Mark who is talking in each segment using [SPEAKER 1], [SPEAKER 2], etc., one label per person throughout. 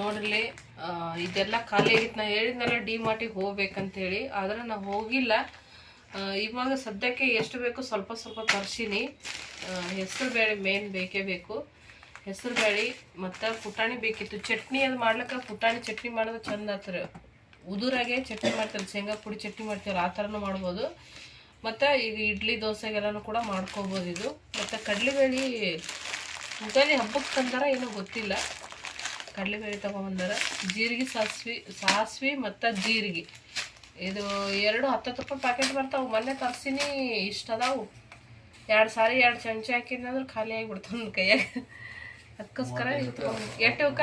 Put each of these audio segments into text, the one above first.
[SPEAKER 1] ನೋಡ್ರಿ ಇದೆಲ್ಲ ಖಾಲಿ ಆಗಿತ್ತು. ನಾ ಹೇಳಿದ್ನಲ್ಲ, ಡಿ ಮಾರ್ಟಿಗೆ ಹೋಗ್ಬೇಕಂತೇಳಿ. ಆದ್ರೆ ನಾ ಹೋಗಿಲ್ಲ. ಇವಾಗ ಸದ್ಯಕ್ಕೆ ಎಷ್ಟು ಬೇಕು ಸ್ವಲ್ಪ ಸ್ವಲ್ಪ ತರ್ಸೀನಿ. ಹೆಸರು ಬೇಳೆ ಮೇನ್ ಬೇಕೇ ಬೇಕು. ಹೆಸರು ಬೇಳೆ, ಮತ್ತು ಪುಟಾಣಿ ಬೇಕಿತ್ತು. ಚಟ್ನಿ ಅದು ಮಾಡ್ಲಿಕ್ಕೆ ಪುಟಾಣಿ ಚಟ್ನಿ ಮಾಡೋದು ಚಂದ ಆತರ ಉದುರಾಗೆ ಚಟ್ನಿ ಮಾಡ್ತಾರೆ, ಶೇಂಗಾ ಪುಡಿ ಚಟ್ನಿ ಮಾಡ್ತೀವಲ್ಲ ಆ ಥರನೂ ಮಾಡ್ಬೋದು. ಮತ್ತು ಈಗ ಇಡ್ಲಿ ದೋಸೆಗೆಲ್ಲನೂ ಕೂಡ ಮಾಡ್ಕೋಬೋದು ಇದು. ಮತ್ತು ಕಡಲೆಬೇಳೆ ಯುಗಾದಿ ಹಬ್ಬಕ್ಕೆ ತಂದಾರ ಏನೂ ಗೊತ್ತಿಲ್ಲ. ಕಡಲೆಬೇಳೆ ತೊಗೊಂಬಂದಾರ. ಜೀರಿಗೆ ಸಾಸ್ವಿ ಸಾಸ್ವಿ ಮತ್ತು ಜೀರಿಗೆ. ಇದು ಎರಡು ಹತ್ತತ್ತು ರೂಪಾಯಿ ಪ್ಯಾಕೆಟ್ ಬರ್ತಾವೆ. ಮೊನ್ನೆ ತರ್ಸಿನಿ ಇಷ್ಟು ಅದಾವು. ಎರಡು ಸಾರಿ ಎರಡು ಚಮಚ ಹಾಕಿದ್ನ ಅಂದ್ರೆ ಖಾಲಿ ಆಗಿಬಿಡ್ತಾವ ನನ್ನ ಕೈಯಾಗ. ಅದಕ್ಕೋಸ್ಕರ
[SPEAKER 2] ಎಟ್ಟವಕ್ಕ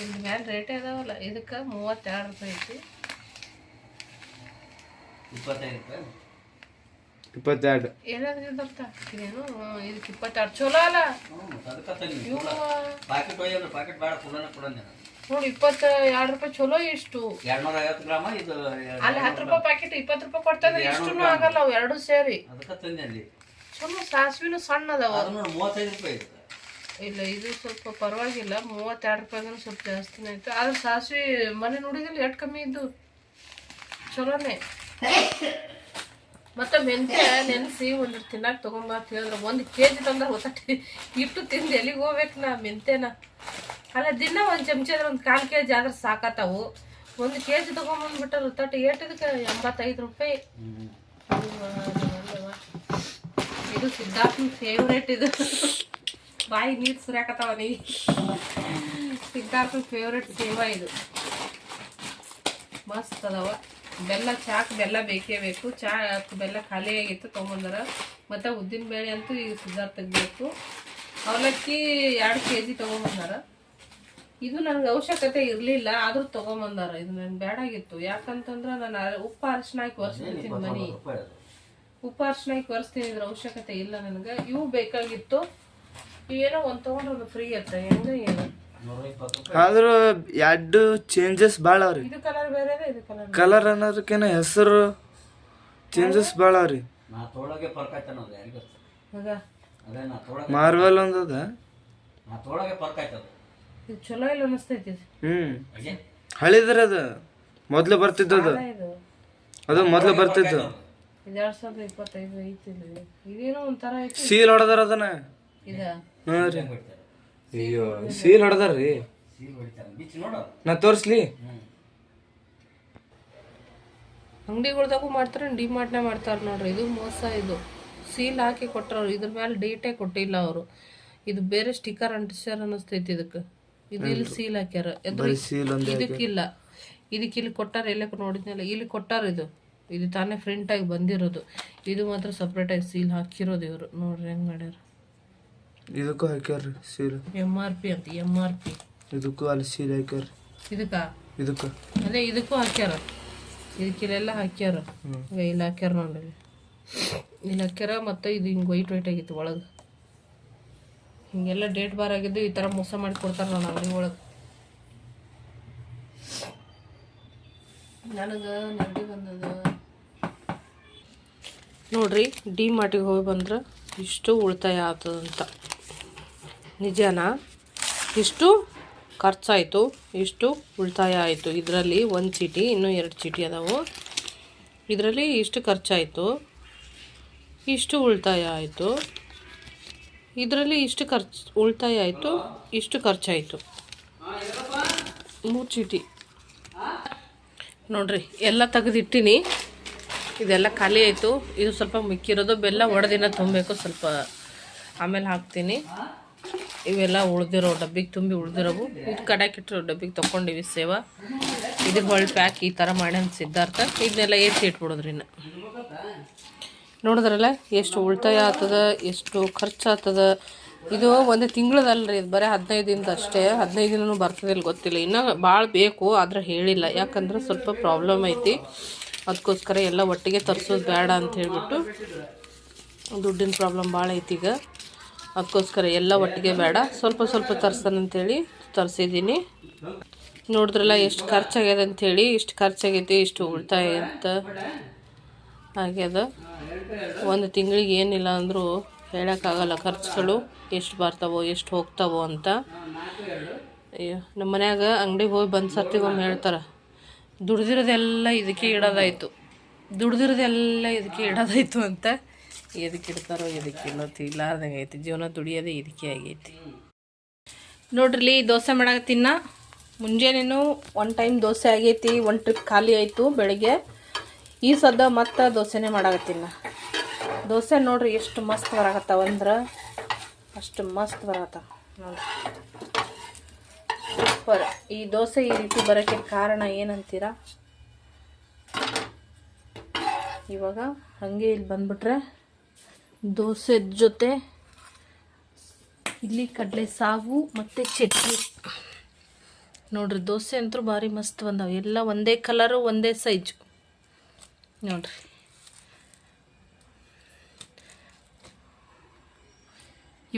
[SPEAKER 1] ಇಲ್ಲಿ ಮ್ಯಾಲೆ ರೇಟೇ ಅದಾವಲ್ಲ ಇದಕ್ಕೆ ಮೂವತ್ತೆರಡು ರೂಪಾಯಿ ಐತಿ.
[SPEAKER 2] ಇಪ್ಪತ್ತೈದು ರೂಪಾಯಿ.
[SPEAKER 3] ಇಪ್ಪತ್ತೆರಡು.
[SPEAKER 1] ಇದಕ್ಕೆ ಇಪ್ಪತ್ತೆರಡು ಚಲೋ ಅಲ್ಲ. ನೋಡಿ ಇಪ್ಪತ್ತ ಎರಡು ರೂಪಾಯಿ ಚಲೋ ಇಷ್ಟು. ಅಲ್ಲಿ ಹತ್ತು ರೂಪಾಯಿ ಪ್ಯಾಕೆಟ್ ಇಪ್ಪತ್ತು ರೂಪಾಯಿ ಕೊಡ್ತಾರೆ ಇಷ್ಟು ಆಗಲ್ಲ ಅವು ಎರಡು ಸೇರಿ.
[SPEAKER 2] ಅದಕ್ಕೆ ತಂದೆ ಅಲ್ಲಿ.
[SPEAKER 1] ಚಲೋ ಸಾಸ್ವಿನೂ ಸಣ್ಣ ಅದಾವ
[SPEAKER 2] ಅದು ನೋಡಿ ಮೂವತ್ತೈದು ರೂಪಾಯಿ ಇದೆ.
[SPEAKER 1] ಇಲ್ಲ ಇದು ಸ್ವಲ್ಪ ಪರವಾಗಿಲ್ಲ ಮೂವತ್ತೆರಡು ರೂಪಾಯಿಗೂ ಸ್ವಲ್ಪ ಜಾಸ್ತಿನೇ ಆಯ್ತು. ಆದ್ರೆ ಸಾಸ್ವಿ ಮನೆ ನೋಡಿದಿಲ್ಲ ಎಷ್ಟು ಕಮ್ಮಿ ಇದ್ದು? ಚಲೋನೆ. ಮತ್ತೆ ಮೆಂತ್ಯ ನೆನೆಸಿ ಒಂದು ತಿನ್ನಕ್ಕೆ ತಗೊಂಬ ಅಂತ ಒಂದು ಕೆ ಜಿ ತಂದ್ರೆ ಗೊತ್ತಾಗ್ತಿ ಇಟ್ಟು ತಿಂದು ಎಲ್ಲಿಗೆ ಹೋಗ್ಬೇಕು ನಾ ಮೆಂತ್ಯನ? ಅಲ್ಲ, ದಿನ ಒಂದು ಚಮಚ ಅಂದ್ರೆ ಒಂದು ಕಾಲು ಕೆ ಜಿ ಆದ್ರೆ ಸಾಕತ್ತಾವು. ಒಂದು ಕೆ ಜಿ ತೊಗೊಂಬಂದ್ಬಿಟ್ಟಾರ ಹೊತ್ತ ಏಟದಕ್ಕೆ ಎಂಬತ್ತೈದು ರೂಪಾಯಿ. ಇದು ಸಿದ್ಧಾರ್ಥನ ಫೇವ್ರೇಟ್ ಇದು. ಬಾಯಿ ನೀರು ಸುರಿಯಾಕತ್ತಾವ ನೀ. ಸಿದ್ಧಾರ್ಥನ ಫೇವ್ರೇಟ್ ಸೇವಾ ಇದು. ಮಸ್ತ್ ಅದಾವ. ಬೆಲ್ಲ ಚಾಕ್ ಬೆಲ್ಲ ಬೇಕೇ ಬೇಕು. ಚಾ ಬೆಲ್ಲ ಖಾಲಿಯಾಗಿತ್ತು ತೊಗೊಂಬಂದಾರ. ಮತ್ತು ಉದ್ದಿನ ಬೇಳೆ ಅಂತೂ ಈಗ ಸುಧಾರ್ ಬೇಕು ಅವಲಕ್ಕಿ ಎರಡು ಕೆ ಜಿ ತೊಗೊಂಬಂದಾರ. ಇದು ನನಗೆ ಅವಶ್ಯಕತೆ ಇರಲಿಲ್ಲ ಆದರೂ ತೊಗೊಂಬಂದಾರ. ಇದು ನನಗೆ ಬೇಡಾಗಿತ್ತು ಯಾಕಂತಂದ್ರೆ ನಾನು ಉಪ್ಪು ಅರಿಶಿನ ಹಾಕಿ ಒರೆಸ್ತೀನಿ ಮನೆ. ಉಪ್ಪು ಅರಿಶಿನ ಹಾಕಿ ಒರೆಸ್ತೀನಿ ಇದ್ರ ಅವಶ್ಯಕತೆ ಇಲ್ಲ ನನಗೆ. ಇವು ಬೇಕಾಗಿತ್ತು. ಏನೋ ಒಂದು ತೊಗೊಂಡ್ರೆ ಫ್ರೀ ಇರುತ್ತೆ. ಹೆಂಗೆ ಏನು?
[SPEAKER 3] ಆದ್ರೂ ಎರಡು ಚೇಂಜಸ್ ಭಾಳ ಅವ್ರಿ.
[SPEAKER 1] ಇದು ಕಲರ್ ಬೇರೆ ಇದೆ ಇದು ಕಲರ್
[SPEAKER 3] ಕಲರ್ ಅನ್ನೋದಕ್ಕಿಂತ ಹೆಸರು ಚೇಂಜಸ್ ಭಾಳ ಅವ್ರಿ.
[SPEAKER 2] ನಾ ತೊಳಗೆ ಫರ್ಕ್ ಆಯ್ತು ಅನ್ನೋದು ಯಾರಿಗೆ ಗೊತ್ತು?
[SPEAKER 1] ಆಗ
[SPEAKER 2] ಅದೇ ನಾ ತೊಳಗೆ
[SPEAKER 3] ಮಾರ್ವೆಲ್ ಒಂದದ
[SPEAKER 2] ನಾ ತೊಳಗೆ ಫರ್ಕ್ ಆಯ್ತು
[SPEAKER 1] ಇದು ಚಲೋ ಇಲ್ಲ ಅನಿಸ್ತೈತಿ ಇದು.
[SPEAKER 3] ಹ್ಮ್. ಹಳಿದ್ರ ಅದು ಮೊದ್ಲು ಬರ್ತಿದ್ದದು.
[SPEAKER 1] ಅದ ಇದು?
[SPEAKER 3] ಅದು ಮೊದ್ಲು ಬರ್ತಿದ್ದು.
[SPEAKER 1] ಇದು ಎರಡು ಸಾವಿರದ ಇಪ್ಪತ್ತೈದು ಐತಿ ಇದು ಇದೇನೋ ಒಂಥರ ಐತಿ.
[SPEAKER 3] ಸೀಲ್ ಹೊಡೆದ್ರ ಅದನ್ನ.
[SPEAKER 1] ಇದ?
[SPEAKER 3] ಹಾ ರೀ. ಅಯ್ಯೋ ಸೀಲ್ ಹೊಡೆದಾರ್ರಿ. ನಾ ತೋರಿಸ್ಲಿ.
[SPEAKER 1] ಅಂಗಡಿಗಳ್ದಾಗೂ ಮಾಡ್ತಾರೆ ಡಿ ಮಾರ್ಟ್ನೇ ಮಾಡ್ತಾರೆ ನೋಡ್ರಿ. ಇದು ಮೋಸ ಇದು. ಸೀಲ್ ಹಾಕಿ ಕೊಟ್ಟರು ಇದ್ರ ಮೇಲೆ ಡೇಟೇ ಕೊಟ್ಟಿಲ್ಲ ಅವರು. ಇದು ಬೇರೆ ಸ್ಟಿಕರ್ ಅಂಟಿಸ್ಯಾರ ಅನ್ನಿಸ್ತೈತಿ ಇದಕ್ಕೆ. ಇದು ಇಲ್ಲಿ ಸೀಲ್ ಹಾಕ್ಯಾರ. ಇದಕ್ಕಿಲ್ಲ. ಇದಕ್ಕೆ ಇಲ್ಲಿ ಕೊಟ್ಟಾರ ಎಲ್ಲಕ್ಕೆ ನೋಡಿದ್ನಲ್ಲ ಇಲ್ಲಿ ಕೊಟ್ಟಾರ ಇದು. ಇದು ತಾನೇ ಫ್ರಂಟ್ ಆಗಿ ಬಂದಿರೋದು. ಇದು ಮಾತ್ರ ಸಪ್ರೇಟ್ ಆಗಿ ಸೀಲ್ ಹಾಕಿರೋದು ಇವರು. ನೋಡ್ರಿ ಹೆಂಗ್ ಮಾಡ್ಯಾರ.
[SPEAKER 3] ಇದಕ್ಕೂ ಹಾಕ್ಯಾರ್ರಿ ಸೀರೆ.
[SPEAKER 1] ಎಂ ಆರ್ ಪಿ ಅಂತ ಎಂ ಆರ್ ಪಿ
[SPEAKER 3] ಇದಕ್ಕೂ ಅಲ್ಲಿ ಸೀರೆ ಹಾಕ್ಯಾರ್ರಿ
[SPEAKER 1] ಇದಕ್ಕ?
[SPEAKER 3] ಇದಕ್ಕೆ.
[SPEAKER 1] ಅದೇ ಇದಕ್ಕೂ ಹಾಕ್ಯಾರ. ಇದಕ್ಕಿಲ್ಲೆಲ್ಲ ಹಾಕ್ಯಾರ. ಈಗ ಇಲ್ಲಿ ಹಾಕ್ಯಾರ ನೋಡಿ ಇಲ್ಲಿ ಹಾಕ್ಯಾರ ಮತ್ತೆ ಇದು ಹಿಂಗೆ ವೈಟ್ ವೈಟ್ ಆಗಿತ್ತು ಒಳಗೆ. ಹಿಂಗೆಲ್ಲ ಡೇಟ್ ಬಾರ್ ಆಗಿದ್ದು ಈ ಥರ ಮೋಸ ಮಾಡಿ ಕೊಡ್ತಾರೆ ನಾನು ಅಂಗಡಿ ಒಳಗೆ. ನನಗೆ ನೆಗಡಿ ಬಂದದ. ನೋಡ್ರಿ ಡಿ ಮಾರ್ಟಿಗೆ ಹೋಗಿ ಬಂದ್ರೆ ಇಷ್ಟು ಉಳಿತಾಯ ಆಗ್ತದಂತ ನಿಜನಾ? ಇಷ್ಟು ಖರ್ಚಾಯಿತು, ಇಷ್ಟು ಉಳಿತಾಯ ಆಯಿತು. ಇದರಲ್ಲಿ ಒಂದು ಚೀಟಿ, ಇನ್ನೂ ಎರಡು ಚೀಟಿ ಅದಾವು. ಇದರಲ್ಲಿ ಇಷ್ಟು ಖರ್ಚಾಯಿತು, ಇಷ್ಟು ಉಳಿತಾಯ ಆಯಿತು. ಇದರಲ್ಲಿ ಇಷ್ಟು ಖರ್ಚು, ಉಳಿತಾಯ ಆಯಿತು, ಇಷ್ಟು ಖರ್ಚಾಯಿತು. ಮೂರು ಚೀಟಿ. ನೋಡ್ರಿ, ಎಲ್ಲ ತೆಗೆದಿಟ್ಟಿನಿ. ಇದೆಲ್ಲ ಖಾಲಿ ಆಯಿತು. ಇದು ಸ್ವಲ್ಪ ಮಿಕ್ಕಿರೋದು, ಬೆಲ್ಲ ಒಡೆದಿನ ತುಂಬಬೇಕು ಸ್ವಲ್ಪ. ಆಮೇಲೆ ಹಾಕ್ತೀನಿ. ಇವೆಲ್ಲ ಉಳ್ದಿರೋ ಡಬ್ಬಿಗೆ ತುಂಬಿ ಉಳ್ದಿರೋವು. ಇದು ಕಡಾಕಿಟ್ಟಿರೋ ಡಬ್ಬಿಗೆ ತೊಗೊಂಡಿವಿ ಸೇವಾ. ಇದು ಹೊಳ್ಳಿ ಪ್ಯಾಕ್ ಈ ಥರ ಮಾಡ್ಯಾನ ಸಿದ್ಧಾರ್ಥ. ಇದನ್ನೆಲ್ಲ ಏರ್ಸಿ ಇಟ್ಬಿಡೋದ್ರಿ ನೋಡಿದ್ರಲ್ಲ ಎಷ್ಟು ಉಳಿತಾಯ ಆಗ್ತದ, ಎಷ್ಟು ಖರ್ಚು ಆಗ್ತದ ಇದು ಒಂದು ತಿಂಗಳದಲ್ರಿ, ಇದು ಬರೀ ಹದಿನೈದು ದಿನದ ಅಷ್ಟೇ. ಹದಿನೈದು ದಿನನೂ ಬರ್ತದಿಲ್ಲ ಗೊತ್ತಿಲ್ಲ. ಇನ್ನೂ ಭಾಳ ಬೇಕು, ಆದ್ರೆ ಹೇಳಿಲ್ಲ. ಯಾಕಂದ್ರೆ ಸ್ವಲ್ಪ ಪ್ರಾಬ್ಲಮ್ ಐತಿ. ಅದಕ್ಕೋಸ್ಕರ ಎಲ್ಲ ಒಟ್ಟಿಗೆ ತರಿಸೋದು ಬೇಡ ಅಂತ ಹೇಳ್ಬಿಟ್ಟು ದುಡ್ಡಿನ ಪ್ರಾಬ್ಲಮ್ ಭಾಳ ಐತಿ ಈಗ. ಅದಕ್ಕೋಸ್ಕರ ಎಲ್ಲ ಒಟ್ಟಿಗೆ ಬೇಡ. ಸ್ವಲ್ಪ ಸ್ವಲ್ಪ ತರ್ಸನಂತೇಳಿ ತರಿಸಿದ್ದೀನಿ. ನೋಡಿದ್ರಲ್ಲ ಎಷ್ಟು ಖರ್ಚಾಗ್ಯದ ಅಂಥೇಳಿ ಇಷ್ಟು ಖರ್ಚಾಗೈತಿ, ಇಷ್ಟು ಉಳಿತಾಯ ಅಂತ. ಆಗ್ಯದ ಒಂದು ತಿಂಗಳಿಗೆ ಏನಿಲ್ಲ ಅಂದರೂ ಹೇಳೋಕ್ಕಾಗಲ್ಲ. ಖರ್ಚುಗಳು ಎಷ್ಟು ಬರ್ತಾವೋ, ಎಷ್ಟು ಹೋಗ್ತಾವೋ ಅಂತ. ನಮ್ಮ ಮನ್ಯಾಗ ಅಂಗಡಿಗೆ ಹೋಗಿ ಬಂದು ಸರ್ತಿಗೊಮ್ಮೆ ಹೇಳ್ತಾರೆ, ದುಡ್ದಿರೋದೆಲ್ಲ ಇದಕ್ಕೆ ಇಡೋದಾಯಿತು ದುಡ್ದಿರೋದೆಲ್ಲ ಇದಕ್ಕೆ ಇಡೋದಾಯ್ತು ಅಂತ. ಎದಕ್ಕೆ ಇಡ್ತಾರೋ ಎದಕ್ಕೆ ಇಲ್ಲೋ ಇಲ್ಲಾರ್ದಂಗೆ ಐತಿ ಜೀವನ ದುಡಿಯೋದೇ ಇದಕ್ಕೆ ಆಗೈತಿ. ನೋಡ್ರಿ, ದೋಸೆ ಮಾಡಕತ್ತಿನ ಮುಂಜಾನೆನೂ ಒನ್ ಟೈಮ್ ದೋಸೆ ಆಗೈತಿ ಒನ್ ಟ್ರಿಪ್ ಖಾಲಿ ಆಯಿತು ಬೆಳಗ್ಗೆ. ಈ ಸದ್ದ ಮತ್ತೆ ದೋಸೆನೇ ಮಾಡಕ್ಕೆ ತಿನ್ನ. ದೋಸೆ ನೋಡ್ರಿ ಎಷ್ಟು ಮಸ್ತ್ ಬರಾಕತ್ತಾವ ಅಂದ್ರೆ, ಅಷ್ಟು ಮಸ್ತ್ ಬರತ್ತಾವ ನೋಡ್ರಿ. ಸೂಪರ್. ಈ ದೋಸೆ ಈ ರೀತಿ ಬರೋಕ್ಕೆ ಕಾರಣ ಏನಂತೀರ? ಇವಾಗ ಹಾಗೆ ಇಲ್ಲಿ ಬಂದ್ಬಿಟ್ರೆ ದೋಸೆ ಜೊತೆ ಇಲ್ಲಿ ಕಡಲೆ ಸಾಗು ಮತ್ತು ಚಟ್ನಿ. ನೋಡ್ರಿ ದೋಸೆ ಅಂತೂ ಭಾರಿ ಮಸ್ತ್ ಬಂದಾವೆ. ಎಲ್ಲ ಒಂದೇ ಕಲರು ಒಂದೇ ಸೈಜು ನೋಡ್ರಿ.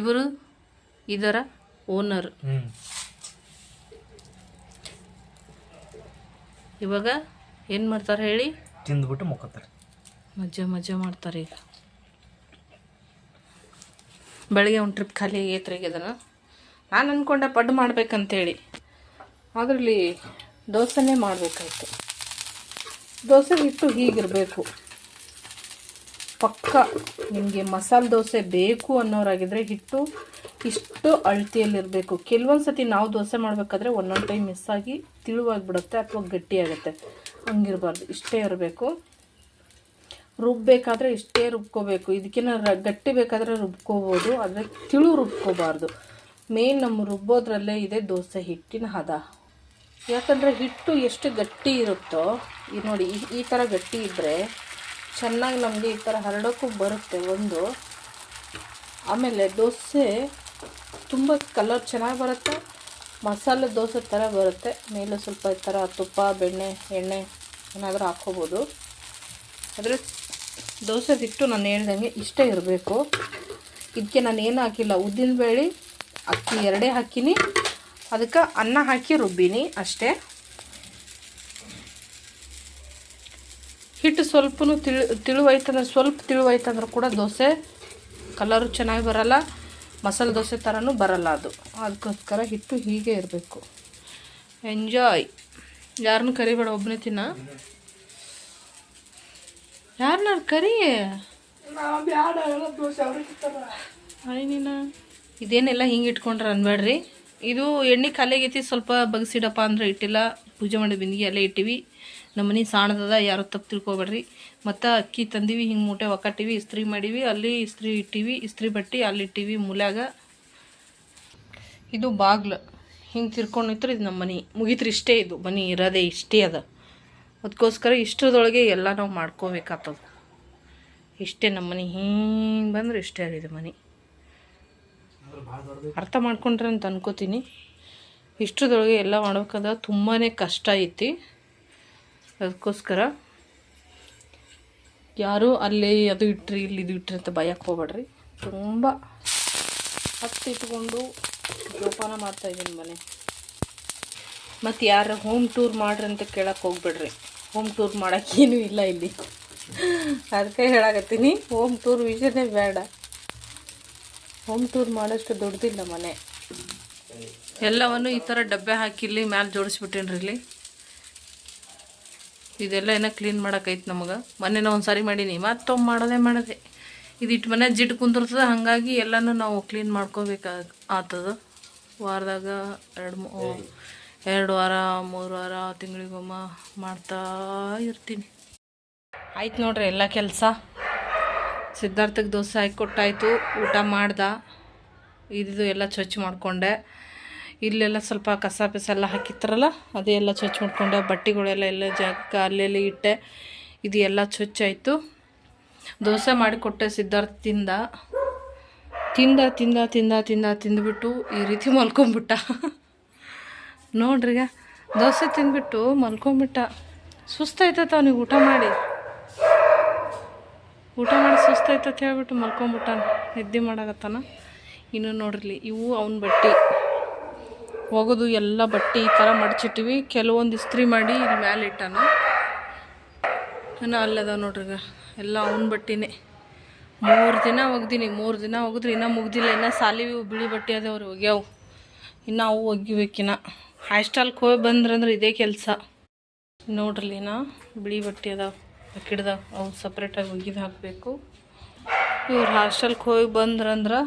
[SPEAKER 1] ಇವರು ಇದರ ಓನರ್ ಇವಾಗ ಏನು ಮಾಡ್ತಾರೆ ಹೇಳಿ?
[SPEAKER 3] ತಿಂದ್ಬಿಟ್ಟು ಮುಖತಾರೆ
[SPEAKER 1] ಮಜಾ ಮಜಾ ಮಾಡ್ತಾರೆ ಈಗ. ಬೆಳಗ್ಗೆ ಒಂದು ಟ್ರಿಪ್ ಖಾಲಿ ಆಗೈತ್ರಿ ಈಗ ಅದನ್ನು ನಾನು ಅಂದ್ಕೊಂಡೆ ಪಡ್ಡು ಮಾಡ್ಬೇಕಂತೇಳಿ. ಅದರಲ್ಲಿ ದೋಸೆನೇ ಮಾಡಬೇಕಾಯ್ತು. ದೋಸೆ ಹಿಟ್ಟು ಹೀಗಿರಬೇಕು. ಪಕ್ಕ ನಿಮಗೆ ಮಸಾಲೆ ದೋಸೆ ಬೇಕು ಅನ್ನೋರಾಗಿದ್ದರೆ ಹಿಟ್ಟು ಇಷ್ಟು ಅಳತಿಯಲ್ಲಿರಬೇಕು. ಕೆಲವೊಂದು ಸತಿ ನಾವು ದೋಸೆ ಮಾಡಬೇಕಾದ್ರೆ ಒಂದೊಂದು ಟೈಮ್ ಮಿಸ್ ಆಗಿ ತಿಳುವಾಗಿಬಿಡುತ್ತೆ ಅಥವಾ ಗಟ್ಟಿಯಾಗುತ್ತೆ ಹಂಗಿರಬಾರ್ದು. ಇಷ್ಟೇ ಇರಬೇಕು. ರುಬ್ಬೇಕಾದ್ರೆ ಇಷ್ಟೇ ರುಬ್ಕೋಬೇಕು. ಇದಕ್ಕಿಂತ ಗಟ್ಟಿ ಬೇಕಾದರೆ ರುಬ್ಕೋಬೋದು. ಆದರೆ ತಿಳು ರುಬ್ಕೋಬಾರ್ದು. ಮೇನ್ ನಮ್ಮ ರುಬ್ಬೋದ್ರಲ್ಲೇ ಇದೆ ದೋಸೆ ಹಿಟ್ಟಿನ ಹದ. ಯಾಕಂದರೆ ಹಿಟ್ಟು ಎಷ್ಟು ಗಟ್ಟಿ ಇರುತ್ತೋ, ಈ ನೋಡಿ, ಈ ಥರ ಗಟ್ಟಿ ಇದ್ದರೆ ಚೆನ್ನಾಗಿ ನಮಗೆ ಈ ಥರ ಹರಡೋಕ್ಕೂ ಬರುತ್ತೆ ಒಂದು. ಆಮೇಲೆ ದೋಸೆ ತುಂಬ ಕಲರ್ ಚೆನ್ನಾಗಿ ಬರುತ್ತೆ. ಮಸಾಲೆ ದೋಸೆ ಥರ ಬರುತ್ತೆ. ಮೇಲೆ ಸ್ವಲ್ಪ ಈ ಥರ ತುಪ್ಪ, ಬೆಣ್ಣೆ, ಎಣ್ಣೆ ಏನಾದರೂ ಹಾಕ್ಕೋಬೋದು. ಆದರೆ ದೋಸೆ ಹಿಟ್ಟು ನಾನು ಹೇಳ್ದಂಗೆ ಇಷ್ಟೇ ಇರಬೇಕು. ಇದಕ್ಕೆ ನಾನು ಏನು ಹಾಕಿಲ್ಲ ಉದ್ದಿನಬೇಳೆ ಅಕ್ಕಿ ಎರಡೇ ಹಾಕಿನಿ. ಅದಕ್ಕೆ ಅನ್ನ ಹಾಕಿ ರುಬ್ಬಿನಿ ಅಷ್ಟೇ. ಹಿಟ್ಟು ಸ್ವಲ್ಪ ತಿಳು ತಿಳುವಾಯ್ತಂದ್ರೆ ಸ್ವಲ್ಪ ತಿಳುವಾಯ್ತಂದ್ರೆ ಕೂಡ ದೋಸೆ ಕಲರು ಚೆನ್ನಾಗಿ ಬರಲ್ಲ, ಮಸಾಲೆ ದೋಸೆ ಥರನೂ ಬರಲ್ಲ ಅದು. ಅದಕ್ಕೋಸ್ಕರ ಹಿಟ್ಟು ಹೀಗೆ ಇರಬೇಕು. ಎಂಜಾಯ್ ಯಾರನ್ನೂ ಕರಿಬೇಡ, ಒಬ್ಬನೇ ತಿನ್ನ. ಯಾರನ್ನ ಕರಿ? ನೀನು. ಇದೇನೆಲ್ಲ ಹಿಂಗೆ ಇಟ್ಕೊಂಡ್ರೆ ಅನ್ಬೇಡ್ರಿ ಇದು ಎಣ್ಣೆ ಖಾಲಿ ಆಗೈತಿ ಸ್ವಲ್ಪ ಬಗ್ಸಿಡಪ್ಪ ಅಂದ್ರೆ ಇಟ್ಟಿಲ್ಲ. ಪೂಜೆ ಮಾಡಿ ಬಿಂದಿಗೆ ಎಲ್ಲ ಇಟ್ಟಿವಿ. ನಮ್ಮ ಮನೆ ಸಾಣದದ ಯಾರು ತಪ್ಪು ತಿಳ್ಕೊಬೇಡ್ರಿ. ಮತ್ತು ಅಕ್ಕಿ ತಂದೀವಿ ಹಿಂಗೆ ಮೂಟೆ ಒಕ್ಕಟ್ಟಿವಿ ಇಸ್ತ್ರಿ ಮಾಡೀವಿ. ಅಲ್ಲಿ ಇಸ್ತ್ರಿ ಇಟ್ಟಿವಿ ಇಸ್ತ್ರಿ ಬಟ್ಟಿ ಅಲ್ಲಿ ಇಟ್ಟಿವಿ ಮೂಲ್ಯಾಗ. ಇದು ಬಾಗ್ಲು. ಹಿಂಗೆ ತಿರ್ಕೊಂಡು ನಿಂತ್ರೆ ಇದು ನಮ್ಮ ಮನೆ. ಮುಗಿತ್ರಿ ಇಷ್ಟೇ ಇದು ಮನೆ ಇರೋದೇ ಇಷ್ಟೇ ಅದ. ಅದಕ್ಕೋಸ್ಕರ ಇಷ್ಟರದೊಳಗೆ ಎಲ್ಲ ನಾವು ಮಾಡ್ಕೋಬೇಕಾಗ್ತದ. ಇಷ್ಟೇ ನಮ್ಮ ಮನೆ, ಹಿಂಗೆ ಬಂದ್ರೆ ಇಷ್ಟೇ ಇದೆ ಮನೆ. ಅರ್ಥ ಮಾಡ್ಕೊಂಡ್ರೆ ಅಂತ ಅನ್ಕೋತೀನಿ. ಇಷ್ಟರದೊಳಗೆ ಎಲ್ಲ ಮಾಡ್ಬೇಕಂದ್ರೆ ತುಂಬಾ ಕಷ್ಟ ಐತಿ. ಅದಕ್ಕೋಸ್ಕರ ಯಾರೂ ಅಲ್ಲಿ ಅದು ಇಟ್ರಿ, ಇಲ್ಲಿ ಇದು ಇಟ್ರಿ ಅಂತ ಭಯಕ್ಕೆ ಹೋಗ್ಬೇಡ್ರಿ. ತುಂಬ ಹತ್ತಿಟ್ಕೊಂಡು ಜೋಪಾನ ಮಾಡ್ತಾಯಿದ್ದೀನಿ ಮನೆ. ಮತ್ತು ಯಾರು ಹೋಮ್ ಟೂರ್ ಮಾಡ್ರಿ ಅಂತ ಕೇಳಕ್ಕೆ ಹೋಗ್ಬೇಡ್ರಿ. ಹೋಮ್ ಟೂರ್ ಮಾಡೋಕ್ಕೇನು ಇಲ್ಲ ಇಲ್ಲಿ. ಅದಕ್ಕೆ ಹೇಳಕತ್ತೀನಿ ಹೋಮ್ ಟೂರ್ ವಿಷಯನೇ ಬೇಡ. ಹೋಮ್ ಟೂರ್ ಮಾಡೋಷ್ಟು ದೊಡ್ಡದಿಲ್ಲ ಮನೆ. ಎಲ್ಲವನ್ನು ಈ ಥರ ಡಬ್ಬೆ ಹಾಕಿ ಇಲ್ಲಿ ಮ್ಯಾಲೆ ಜೋಡಿಸ್ಬಿಟ್ಟೇನ್ರಿ ಇಲ್ಲಿ? ಇದೆಲ್ಲ ಏನೋ ಕ್ಲೀನ್ ಮಾಡೋಕೈತೆ ನಮಗೆ. ಮೊನ್ನೆ ಒಂದು ಸಾರಿ ಮಾಡೀನಿ ಮತ್ತೊಮ್ಮೆ ಮಾಡೋದೇ ಮಾಡೋದೆ. ಇದು ಇಟ್ಟು ಮನೆ ಜಿಟ್ಟು ಕುಂದಿರ್ತದೆ ಹಾಗಾಗಿ ಎಲ್ಲನೂ ನಾವು ಕ್ಲೀನ್ ಮಾಡ್ಕೋಬೇಕಾಗ ಆತದ. ವಾರದಾಗ ಎರಡು ಮೂ ಎರಡು ವಾರ, ಮೂರು ವಾರ, ತಿಂಗಳಿಗೊಮ್ಮ ಮಾಡ್ತಾ ಇರ್ತೀನಿ. ಆಯ್ತು ನೋಡ್ರಿ, ಎಲ್ಲ ಕೆಲಸ. ಸಿದ್ಧಾರ್ಥಕ್ಕೆ ದೋಸೆ ಹಾಕಿ ಕೊಟ್ಟಾಯಿತು, ಊಟ ಮಾಡ್ದ. ಇದು ಎಲ್ಲ ಸ್ವಚ್ಛ ಮಾಡಿಕೊಂಡೆ. ಇಲ್ಲೆಲ್ಲ ಸ್ವಲ್ಪ ಕಸ ಪಿಸ ಎಲ್ಲ ಹಾಕಿತ್ತಾರಲ್ಲ, ಅದೇ ಎಲ್ಲ ಸ್ವಚ್ಛ ಮಾಡಿಕೊಂಡೆ. ಬಟ್ಟೆಗಳೆಲ್ಲ ಎಲ್ಲ ಜಾಗ ಅಲ್ಲೆಲ್ಲಿ ಇಟ್ಟೆ. ಇದು ಎಲ್ಲ ಆಯಿತು. ದೋಸೆ ಮಾಡಿಕೊಟ್ಟೆ ಸಿದ್ಧಾರ್ಥ ತಿಂದ. ತಿಂದ ತಿಂದ ತಿಂದ ತಿಂದ, ತಿಂದ್ಬಿಟ್ಟು ಈ ರೀತಿ ಮಲ್ಕೊಂಬಿಟ್ಟ ನೋಡ್ರಿಗ ದೋಸೆ ತಿಂದ್ಬಿಟ್ಟು ಮಲ್ಕೊಂಬಿಟ್ಟ. ಸುಸ್ತಾಯ್ತೈತೆ ಅವ್ನಿಗೆ ಊಟ ಮಾಡಿ. ಊಟ ಮಾಡಿ ಸುಸ್ತಾಯ್ತತ್ ಹೇಳ್ಬಿಟ್ಟು ಮಲ್ಕೊಂಬಿಟ್ಟಾನ. ನಿದ್ದೆ ಮಾಡಾಕತ್ತಾನ. ಇನ್ನು ನೋಡ್ರಿ ಇವು ಅವನ ಬಟ್ಟೆ. ಹೋಗೋದು ಎಲ್ಲ ಬಟ್ಟೆ ಈ ಥರ ಮಡಚಿಟ್ಟಿವಿ. ಕೆಲವೊಂದು ಇಸ್ತ್ರಿ ಮಾಡಿ ಇಲ್ಲಿ ಮ್ಯಾಲೆ ಇಟ್ಟಾನ. ಇನ್ನು ಅಲ್ಲದ ನೋಡ್ರಿಗ ಎಲ್ಲ ಅವನ ಬಟ್ಟಿನೇ. ಮೂರು ದಿನ ಒಗ್ದೀನಿ, ಮೂರು ದಿನ ಒಗದ್ರಿ ಇನ್ನೂ ಮುಗ್ದಿಲ್ಲ. ಇನ್ನೂ ಸಾಲಿವಿ ಬಿಳಿ ಬಟ್ಟೆ ಅದಾವ್ರಿ ಒಗ್ಯಾವು. ಇನ್ನು ಅವು ಒಗಿಬೇಕಿನ್ನ ಹಾಸ್ಟೆಲ್ಗೆ ಹೋಗಿ ಬಂದ್ರಂದ್ರೆ ಇದೇ ಕೆಲಸ. ನೋಡ್ರಿ ನಾ ಬಿಳಿ ಬಟ್ಟೆ ಅದಾವ ಬಕೆಟ್ದಾವ ಅವು ಸಪ್ರೇಟಾಗಿ ಒಗಿದು ಹಾಕಬೇಕು. ಇವ್ರು ಹಾಸ್ಟೆಲ್ಗೆ ಹೋಗಿ ಬಂದ್ರಂದ್ರೆ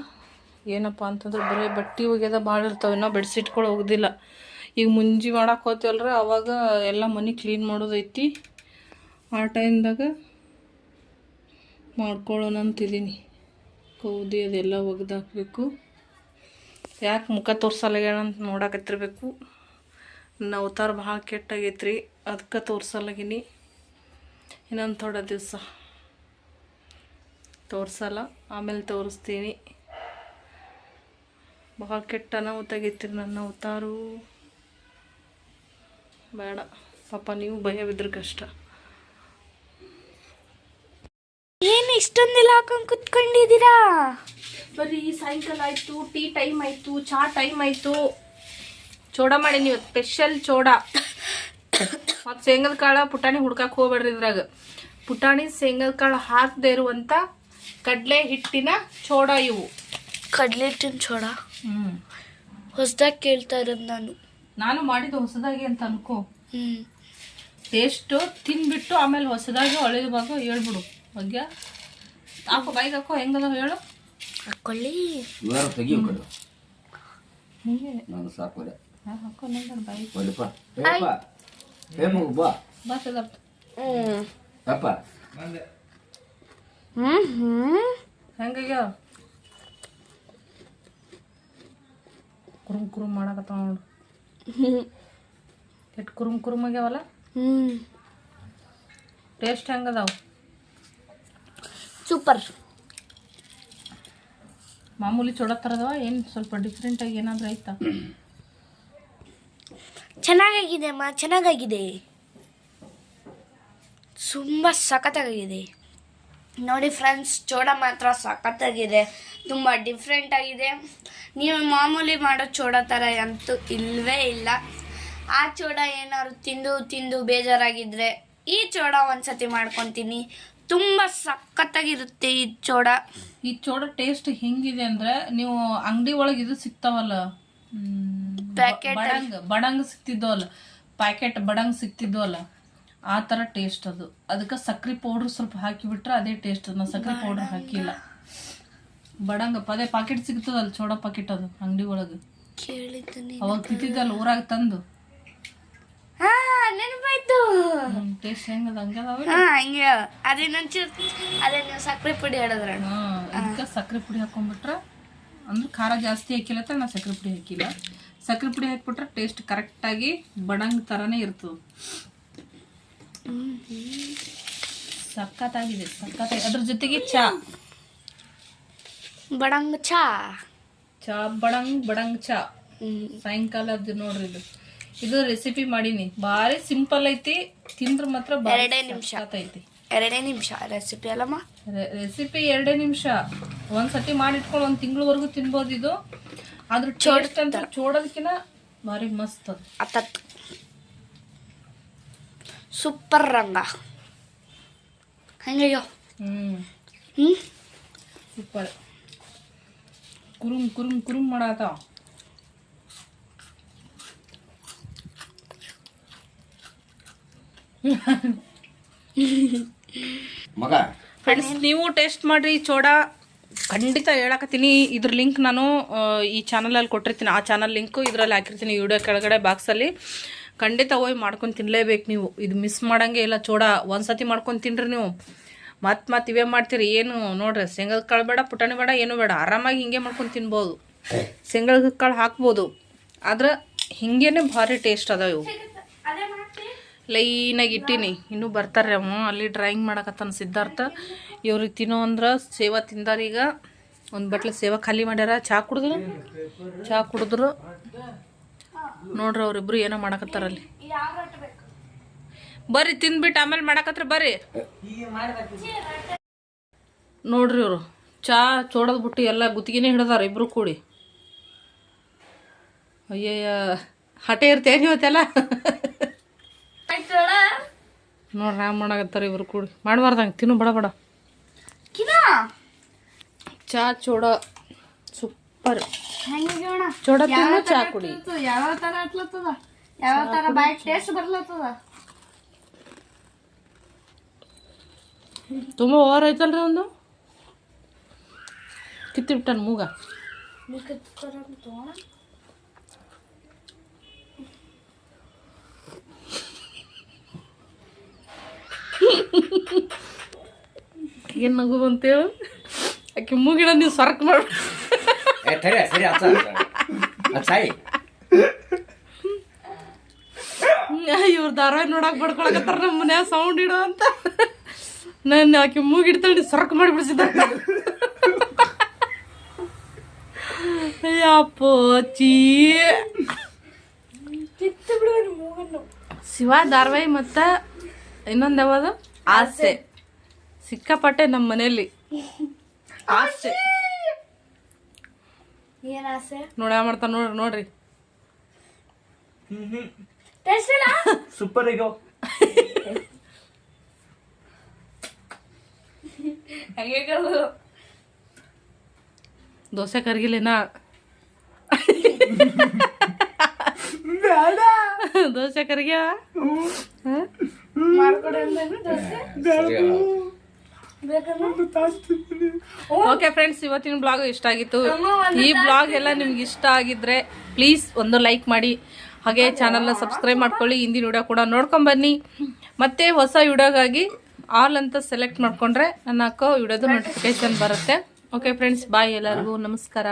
[SPEAKER 1] ಏನಪ್ಪ ಅಂತಂದ್ರೆ ಬರೀ ಬಟ್ಟೆ ಒಗ್ಯದ ಭಾಳ ಇರ್ತಾವೆ, ಇನ್ನೂ ಬೆಡ್ಶೀಟ್ಗಳು ಒಗ್ದಿಲ್ಲ. ಈಗ ಮುಂಜಿ ಮಾಡಕ್ಕೆ ಹೋಗ್ತೀವಲ್ರಿ ಅವಾಗ ಎಲ್ಲ ಮನೆ ಕ್ಲೀನ್ ಮಾಡೋದೈತಿ ಆ ಟೈಮ್ದಾಗ ಮಾಡ್ಕೊಳ್ಳೋಣ ಅಂತಿದ್ದೀನಿ ಕೌದಿ ಅದೆಲ್ಲ ಒಗ್ದು ಹಾಕಬೇಕು. ಯಾಕೆ ಮುಖ ತೋರ್ಸಲ್ಲಾಗ್ಯಾಳ ಅಂತ ನೋಡಕತ್ತಿರ್ಬೇಕು ನನ್ನ ಅವತಾರ ಭಾಳ ಕೆಟ್ಟಾಗೈತ್ರಿ ಅದಕ್ಕೆ ತೋರ್ಸಲ್ಲಗಿನಿ ಇನ್ನೊಂದು ಥೋಡ ದಿವಸ. ತೋರ್ಸಲ್ಲ, ಆಮೇಲೆ ತೋರಿಸ್ತೀನಿ. ಭಾಳ ಕೆಟ್ಟ ಅನಾಹುತಾಗೈತ್ರಿ ನನ್ನ ಅವತಾರು ಬೇಡ, ಪಾಪ ನೀವು ಭಯ ಬಿದ್ರೆ ಕಷ್ಟ.
[SPEAKER 4] ಏನು ಇಷ್ಟೊಂದೆಲ್ಲ ಹಾಕೊಂಡ್ ಕುತ್ಕೊಂಡಿದ್ದೀರಾ?
[SPEAKER 1] ಬರೀ ಸಾಯಂಕಾಲ ಆಯ್ತು ಟೀ ಟೈಮ್ ಆಯ್ತು ಚಾ ಟೈಮ್ ಆಯ್ತು. ಚೋಡ ಮಾಡೀನಿ ಇವತ್ತು ಸ್ಪೆಷಲ್ ಚೋಡ. ಮತ್ತು ಶೇಂಗದ ಕಾಳು ಪುಟಾಣಿ ಹುಡ್ಕಕ್ಕೆ ಹೋಗ್ಬೇಡ್ರಿ ಇದ್ರಾಗ. ಪುಟಾಣಿ ಶೇಂಗದ ಕಾಳು ಹಾಕದೇ ಇರುವಂಥ ಕಡಲೆ ಹಿಟ್ಟಿನ ಚೋಡ ಇವು.
[SPEAKER 4] ಕಡಲೆ ಹಿಟ್ಟಿನ ಚೋಡ?
[SPEAKER 1] ಹ್ಞೂ
[SPEAKER 4] ಹೊಸ್ದಾಗಿ ಕೇಳ್ತಾ ಇರೋದು ನಾನು.
[SPEAKER 1] ನಾನು ಮಾಡಿದ್ದು ಹೊಸದಾಗಿ ಅಂತ ಅನ್ಕೋ.
[SPEAKER 4] ಹ್ಞೂ
[SPEAKER 1] ಟೇಸ್ಟು ತಿನ್ಬಿಟ್ಟು ಆಮೇಲೆ ಹೊಸದಾಗಿ ಒಳ್ಳೇದು ಬಾಗ ಹೇಳ್ಬಿಡು. ಬಗ್ಗೆ ಹಾಕೋ ಬಾಯಿಗೆ ಹಾಕೋ ಹೆಂಗದ ಹೇಳು?
[SPEAKER 4] ಹಾಕೊಳ್ಳಿ.
[SPEAKER 2] ಇವಾರ ತೆಗಿಯೋ ಕಡೆ.
[SPEAKER 1] ಹಿಂಗೆ.
[SPEAKER 2] ನಾನು ಸಾಕೋದೆ
[SPEAKER 1] ಹಾಕೋ ನೋಡ ಬಾಯಿ.
[SPEAKER 2] ಮಗು ಬಾ. ಅಪ್ಪ
[SPEAKER 4] ಹ್ಞೂ ಹ್ಞೂ
[SPEAKER 1] ಹೆಂಗಾಗ್ಯಾವ? ಕುರುಮ್ ಕುರುಮ್ ಮಾಡಕತ್ತಾವ ನೋಡು. ಕೆಟ್ಟ ಕುರುಮ್ ಕುರುಮ್ ಆಗ್ಯಾವಲ್ಲ?
[SPEAKER 4] ಹ್ಞೂ
[SPEAKER 1] ಟೇಸ್ಟ್ ಹೆಂಗದಾವ?
[SPEAKER 4] ಸೂಪರ್
[SPEAKER 1] ಮಾಮೂಲಿ ಚೋಡ ಥರದವ ಏನು ಸ್ವಲ್ಪ ಡಿಫ್ರೆಂಟಾಗಿ ಏನಾದರೂ ಆಯ್ತಾ?
[SPEAKER 4] ಚೆನ್ನಾಗಾಗಿದೆ ಅಮ್ಮ ಚೆನ್ನಾಗಾಗಿದೆ. ತುಂಬ ಸಖತ್ತಾಗಿದೆ. ನೋಡಿ ಫ್ರೆಂಡ್ಸ್ ಚೋಡ ಮಾತ್ರ ಸಖತ್ತಾಗಿದೆ. ತುಂಬ ಡಿಫ್ರೆಂಟ್ ಆಗಿದೆ. ನೀವು ಮಾಮೂಲಿ ಮಾಡೋ ಚೋಡ ಥರ ಅಂತೂ ಇಲ್ಲವೇ ಇಲ್ಲ. ಆ ಚೋಡ ಏನಾದ್ರು ತಿಂದು ತಿಂದು ಬೇಜಾರಾಗಿದ್ದರೆ ಈ ಚೋಡ ಒಂದ್ಸತಿ ಮಾಡ್ಕೊತೀನಿ. ತುಂಬ ಸಖತ್ತಾಗಿರುತ್ತೆ ಈ ಚೋಡ.
[SPEAKER 1] ಈ ಚೋಡ ಟೇಸ್ಟ್ ಹೆಂಗಿದೆ ಅಂದ್ರೆ ನೀವು ಅಂಗಡಿ ಒಳಗೆ ಇದು ಸಿಗ್ತಾವಲ್ಲ
[SPEAKER 4] ಪ್ಯಾಕೆಟ್
[SPEAKER 1] ಬಡಂಗ್ ಬಡಂಗ್ ಸಿಗ್ತಿದ್ವಲ್ಲ ಪ್ಯಾಕೆಟ್ ಬಡಂಗ್ ಸಿಗ್ತಿದ್ವಲ್ಲ ಆ ತರ ಟೇಸ್ಟ್ ಅದು. ಅದಕ್ಕೆ ಸಕ್ರೆ ಪೌಡ್ರ್ ಸ್ವಲ್ಪ ಹಾಕಿಬಿಟ್ರೆ ಅದೇ ಟೇಸ್ಟ್ ನಾ ಸಕ್ರೆ ಪೌಡರ್ ಹಾಕಿಲ್ಲ. ಬಡಂಗ ಅದೇ ಪಾಕೆಟ್ ಸಿಗ್ತದಲ್ಲ ಚೋಡ ಪಾಕೆಟ್ ಅದು ಅಂಗಡಿ ಒಳಗೆ. ಅವಾಗ ತಿಂತಿದ್ದಲ್ಲ ಊರಾಗ ತಂದು.
[SPEAKER 4] ಹಾ ನೆನಪಾಯ್ತು.
[SPEAKER 1] ಟೇಸ್ಟ್ ಹೆಂಗದ? ಹಂಗದಾವೆ
[SPEAKER 4] ಹಾ ಹಂಗೆ. ಅದೇನೊಂಚೂರು ಅದೇ ನೀವು ಸಕ್ಕರೆ ಪುಡಿ ಹೇಳಿದ್ರೆ
[SPEAKER 1] ಅದಕ್ಕೆ ಸಕ್ಕರೆ ಪುಡಿ ಹಾಕೊಂಡ್ಬಿಟ್ರೆ ಅಂದ್ರೆ ಖಾರ ಜಾಸ್ತಿ ಹಾಕಿಲ್ಲ ಅಂತ ನಾ ಸಕ್ಕರೆ ಪುಡಿ ಹಾಕಿಲ್ಲ. ಸಕ್ಕರೆ ಪುಡಿ ಹಾಕ್ಬಿಟ್ರೆ ಟೇಸ್ಟ್ ಕರೆಕ್ಟಾಗಿ ಬಡಂಗ್ ಥರನೇ ಇರ್ತದೆ. ಸಕ್ಕತ್ತಾಗಿದೆ ಸಕ್ಕತ್ತಾಗಿ ಅದ್ರ ಜೊತೆಗೆ ಚಾ.
[SPEAKER 4] ಬಡಂಗ್ ಚಾ.
[SPEAKER 1] ಚಾ ಬಡಂಗ್ ಬಡಂಗ್ ಚಾ.
[SPEAKER 4] ಸಾಯಂಕಾಲ
[SPEAKER 1] ಸಾಯಂಕಾಲದ್ದು ನೋಡ್ರಿ ಇದು. ಇದು ರೆಸಿಪಿ ಮಾಡೀನಿ. ಭಾರಿ ಸಿಂಪಲ್ ಐತಿ. ತಿಂದ್ರ ಮಾತ್ರ
[SPEAKER 4] ಎರಡೇ ನಿಮಿಷ.
[SPEAKER 1] ಐತಿ.
[SPEAKER 4] ಎರಡೇ ನಿಮಿಷ ರೆಸಿಪಿ ಅಲ್ಲಮ್ಮ?
[SPEAKER 1] ರೆಸಿಪಿ ಎರಡೇ ನಿಮಿಷ. ಒಂದ್ಸತಿ ಮಾಡಿಟ್ಕೊಂಡು ಒಂದು ತಿಂಗಳವರೆಗೂ ತಿನ್ಬೋದು ಇದು. ಅದ್ರ ಟೇಸ್ಟ್ ಅಂತ ಚೋಡೋದಕ್ಕಿಂತ ಭಾರಿ ಮಸ್ತ್ ಅದು.
[SPEAKER 4] ಅತ್ತತ್. ಸೂಪರ್ ರಂಗ. ಹಂಗಯ್ಯೋ?
[SPEAKER 1] ಹ್ಮ್.
[SPEAKER 4] ಹ್ಮ್?
[SPEAKER 1] ಸೂಪರ್. ಕುರುಮ್ ಕುರುಮ್ ಕುರುಮ್ ಮಾಡಾತಾವ
[SPEAKER 2] ಮಗ.
[SPEAKER 1] ಫ್ರೆಂಡ್ಸ್ ನೀವು ಟೇಸ್ಟ್ ಮಾಡ್ರಿ, ಚೋಡಾ. ಖಂಡಿತ ಹೇಳಕತ್ತೀನಿ. ಇದ್ರ ಲಿಂಕ್ ನಾನು ಈ ಚಾನಲಲ್ಲಿ ಕೊಟ್ಟಿರ್ತೀನಿ. ಆ ಚಾನಲ್ ಲಿಂಕು ಇದರಲ್ಲಿ ಹಾಕಿರ್ತೀನಿ ವಿಡಿಯೋ ಕೆಳಗಡೆ ಬಾಕ್ಸಲ್ಲಿ ಖಂಡಿತ ಹೋಗಿ ಮಾಡ್ಕೊಂಡು ತಿನ್ಲೇಬೇಕು ನೀವು. ಇದು ಮಿಸ್ ಮಾಡೋಂಗೆ ಇಲ್ಲ ಚೋಡ. ಒಂದ್ಸತಿ ಮಾಡ್ಕೊಂಡು ತಿನ್ರಿ ನೀವು. ಮತ್ತೆ ಮತ್ತೆ ಇವೇ ಮಾಡ್ತೀರಿ. ಏನು ನೋಡ್ರಿ ಶೇಂಗದ ಕಾಳು ಬೇಡ, ಪುಟಾಣಿ ಬೇಡ, ಏನು ಬೇಡ. ಆರಾಮಾಗಿ ಹಿಂಗೆ ಮಾಡ್ಕೊಂಡು ತಿನ್ಬೋದು. ಶೇಂಗದ ಕಾಳು ಹಾಕ್ಬೋದು. ಆದ್ರೆ ಹಿಂಗೇನೆ ಭಾರಿ ಟೇಸ್ಟ್ ಅದಾವ ಇವು. ಲೈನಾಗಿ ಇಟ್ಟೀನಿ. ಇನ್ನೂ ಬರ್ತಾರೆ ಅವನು ಅಲ್ಲಿ ಡ್ರಾಯಿಂಗ್ ಮಾಡಕತ್ತಾನ ಸಿದ್ಧಾರ್ಥ. ಇವ್ರಿಗೆ ತಿನ್ನೋ ಅಂದ್ರೆ ಸೇವಾ ತಿಂದಾರ ಈಗ. ಒಂದು ಬಟ್ಲೆ ಸೇವಾ ಖಾಲಿ ಮಾಡ್ಯಾರ. ಚಾ ಕುಡಿದ್ರು? ಚಾ ಕುಡಿದ್ರು. ನೋಡ್ರಿ ಅವ್ರಿಬ್ರು ಏನೋ ಮಾಡಕತ್ತಾರ ಅಲ್ಲಿ. ಬರ್ರಿ, ತಿಂದ್ಬಿಟ್ಟು ಆಮೇಲೆ ಮಾಡಕತ್ರ, ಬರ್ರಿ. ನೋಡ್ರಿ ಇವರು. ಚಾ ಚೋಡದ್ ಬಿಟ್ಟು ಎಲ್ಲ ಗುತ್ತಿಗೆನೇ ಹಿಡ್ದಾರ ಇಬ್ರು ಕೂಡಿ. ಅಯ್ಯಯ್ಯ ಹಟೆ ಇರ್ತೇನೆ ಇವತ್ತೆಲ್ಲ ನೋಡ್ರಿ ರಾಮ್ ಮಾಡಕತ್ತಾರ ಇವ್ರು ಕೂಡಿ. ಮಾಡಬಾರ್ದಂಗೆ ತಿನ್ನು ಬಡ ಬಡ. ಚಾ ಚೋಡ ಸೂಪರ್. ಚೋಡ ತಿನ್ನು ಚಾ ಕುಡಿ.
[SPEAKER 4] ಯಾವ ತರ ಹತ್ಲತ್ತದ ಯಾವ ತರ ಬಾಯ್ ಟೇಸ್ಟ್ ಬರ್ಲತ್ತದ?
[SPEAKER 1] ತುಂಬ ಓವರ್ ಐತಲ್ರಿ ಒಂದು? ಕಿತ್ತಿಬಿಟ್ಟನ್ ಮೂಗ. ಏನು ನಗು ಬಂತೇಳು ಆಕೆ ಮೂಗಿನ ನೀವು ಸರ್ಕ್ ಮಾಡಿ
[SPEAKER 2] ಸರಿ
[SPEAKER 1] ಇವ್ರ ಧಾರಾವಾಹಿ ನೋಡಕ್ ಬಡ್ಕೊಳಕತ್ತಾರ ನಮ್ಮ ಮನ್ಯಾಗ ಸೌಂಡ್ ಇಡೋ ಅಂತ. ನಾನು ಆಕೆ ಮೂಗಿಡ್ತಾಳೆ ಸರ್ಕ್ ಮಾಡಿಬಿಡ್ಸಿದ್ದ ಅಯ್ಯಪ್ಪೋ ಚೀ ಶಿವ ಧಾರಾವಾಹಿ ಮತ್ತ ಇನ್ನೊಂದು ಯಾವುದು? ಆಸೆ. ಸಿಕ್ಕಾಪಟ್ಟೆ ನಮ್ಮ ಮನೆಯಲ್ಲಿ. ಆಸೆ.
[SPEAKER 4] ಏನ್ ಆಸೆ?
[SPEAKER 1] ನೋಡ ಮಾಡ್ತಾನ ನೋಡ್ರಿ. ನೋಡ್ರಿ
[SPEAKER 3] ಸೂಪರ್ ಈಗ
[SPEAKER 1] ದೋಸೆ ಕರ್ಗಿಲ್ಲೇನಾ? ದೋಸೆ ಕರ್ಗ್ಯ? ಓಕೆ ಫ್ರೆಂಡ್ಸ್ ಇವತ್ತಿನ ಬ್ಲಾಗ್ ಇಷ್ಟ ಆಗಿತ್ತು. ಈ ಬ್ಲಾಗ್ ಎಲ್ಲ ನಿಮ್ಗೆ ಇಷ್ಟ ಆಗಿದ್ರೆ ಪ್ಲೀಸ್ ಒಂದು ಲೈಕ್ ಮಾಡಿ. ಹಾಗೆ ಚಾನಲ್ನ ಸಬ್ಸ್ಕ್ರೈಬ್ ಮಾಡ್ಕೊಳ್ಳಿ. ಹಿಂದಿನ ವಿಡಿಯೋ ಕೂಡ ನೋಡ್ಕೊಂಬನ್ನಿ ಮತ್ತೆ ಹೊಸ ವಿಡಿಯೋಗಾಗಿ ಆಲ್ ಅಂತ ಸೆಲೆಕ್ಟ್ ಮಾಡ್ಕೊಂಡ್ರೆ ನನ್ನ ಅಕ್ಕ ವಿಡಿಯೋದು ನೋಟಿಫಿಕೇಶನ್ ಬರುತ್ತೆ. ಓಕೆ ಫ್ರೆಂಡ್ಸ್ ಬಾಯ್ ಎಲ್ಲರಿಗೂ. ನಮಸ್ಕಾರ.